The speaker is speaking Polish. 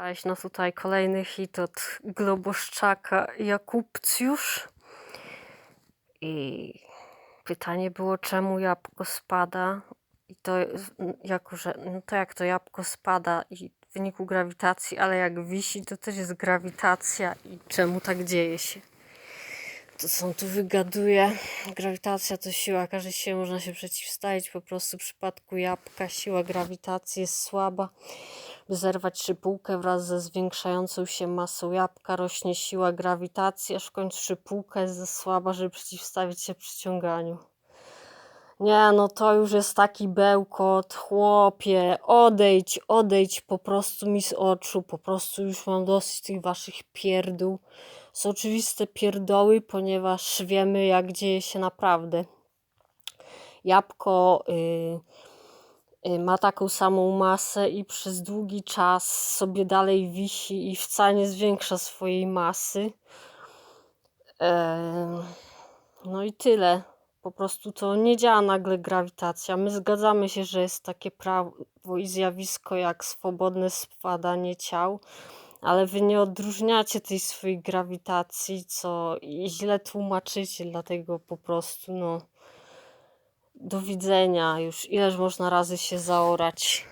Słuchajcie, no tutaj kolejny hit od Globoszczaka Jakubcjusz. I pytanie było, czemu jabłko spada? I to jako, że no to jak to jabłko spada i w wyniku grawitacji, ale jak wisi, to też jest grawitacja i czemu tak dzieje się? To są tu wygaduje. Grawitacja to siła, każdej siły można się przeciwstawić. Po prostu w przypadku jabłka siła grawitacji jest słaba. By zerwać szypułkę wraz ze zwiększającą się masą jabłka rośnie siła grawitacji, aż w końcu szypułka jest za słaba, żeby przeciwstawić się przyciąganiu. Nie, no to już jest taki bełkot, chłopie, odejdź, odejdź po prostu mi z oczu, po prostu już mam dosyć tych waszych pierdół. Są oczywiste pierdoły, ponieważ wiemy jak dzieje się naprawdę. Jabłko y, y, ma taką samą masę i przez długi czas sobie dalej wisi i wcale nie zwiększa swojej masy. No i tyle. Po prostu to nie działa nagle grawitacja. My zgadzamy się, że jest takie prawo i zjawisko jak swobodne spadanie ciał, ale wy nie odróżniacie tej swojej grawitacji, co i źle tłumaczycie, dlatego po prostu no. Do widzenia już. Ileż można razy się zaorać.